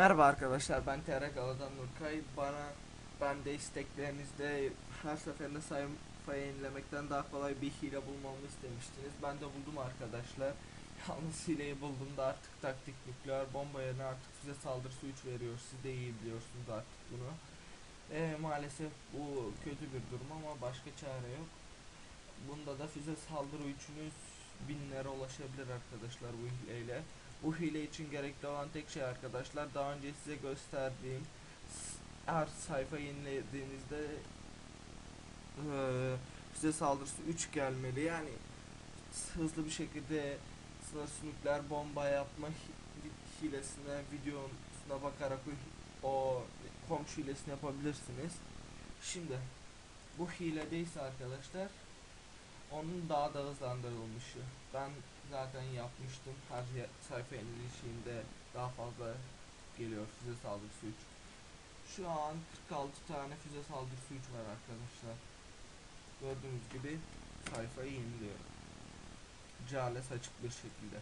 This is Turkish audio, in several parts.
Merhaba arkadaşlar ben TR Gala'dan Nurkay. Bana ben de isteklerinizde her seferinde sayfayı yenilemekten daha kolay bir hile bulmamı istemiştiniz. Ben de buldum arkadaşlar. Yalnız hileyi bulduğumda artık taktik nükleer bomba yerine artık size saldırısı 3 veriyor. Siz de iyi biliyorsunuz artık bunu. E, maalesef bu kötü bir durum ama başka çare yok. Bunda da füze saldırı üçünüz binlere ulaşabilir arkadaşlar bu hileyle. Bu hile için gerekli olan tek şey arkadaşlar daha önce size gösterdiğim her sayfa yenilediğinizde eee size saldırısı 3 gelmeli yani hızlı bir şekilde sınırsız nükleer bomba yapma hi- hilesine videosuna bakarak o komşu hilesini yapabilirsiniz. Şimdi bu hiledeyse arkadaşlar onun daha da hızlandırılmışı. Ben zaten yapmıştım. Her sayfa yenilişinde daha fazla geliyor füze saldırısı 3. Şu an 46 tane füze saldırısı 3 var arkadaşlar. Gördüğünüz gibi sayfayı yeniliyorum. Cales açık bir şekilde.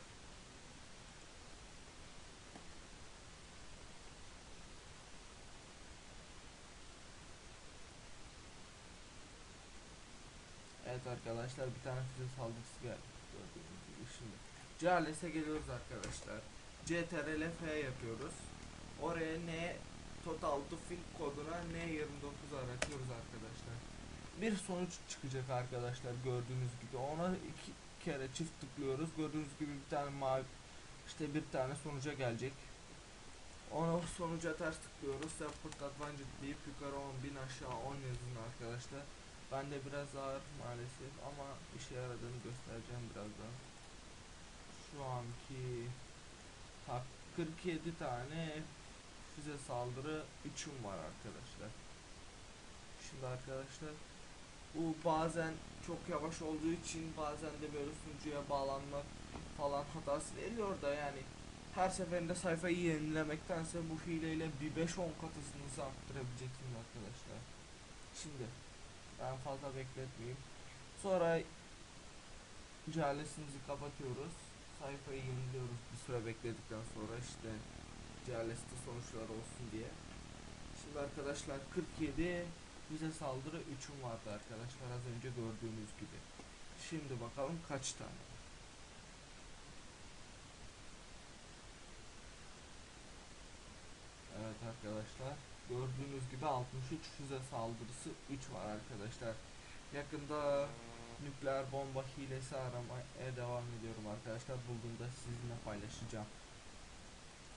Arkadaşlar bir tane füze saldırısı geldi. Şimdi. Cales'e geliyoruz arkadaşlar. CTRL F yapıyoruz. Oraya N total to fill koduna N29 aratıyoruz arkadaşlar. Bir sonuç çıkacak arkadaşlar gördüğünüz gibi. Ona iki kere çift tıklıyoruz. Gördüğünüz gibi bir tane mavi işte bir tane sonuca gelecek. Ona sonuca ters tıklıyoruz. Support advantage deyip yukarı 10.000 aşağı 10 yazın arkadaşlar. Ben de biraz ağır maalesef ama işe yaradığını göstereceğim birazdan. Şu anki ha, 47 tane füze saldırı 3'üm var arkadaşlar. Şimdi arkadaşlar bu bazen çok yavaş olduğu için bazen de böyle sunucuya bağlanmak falan hatası veriyor da yani her seferinde sayfayı yenilemektense bu hileyle bir 5-10 katısınızı arttırabileceksiniz arkadaşlar. Şimdi ben fazla bekletmeyeyim. Sonra cehalesinizi kapatıyoruz. Sayfayı yeniliyoruz bir süre bekledikten sonra işte cehaleste sonuçlar olsun diye. Şimdi arkadaşlar 47 bize saldırı 3'üm vardı arkadaşlar az önce gördüğünüz gibi. Şimdi bakalım kaç tane. Evet arkadaşlar gördüğünüz gibi 63 füze saldırısı 3 var arkadaşlar. Yakında nükleer bomba hilesi aramaya devam ediyorum arkadaşlar. Bulduğumda sizinle paylaşacağım.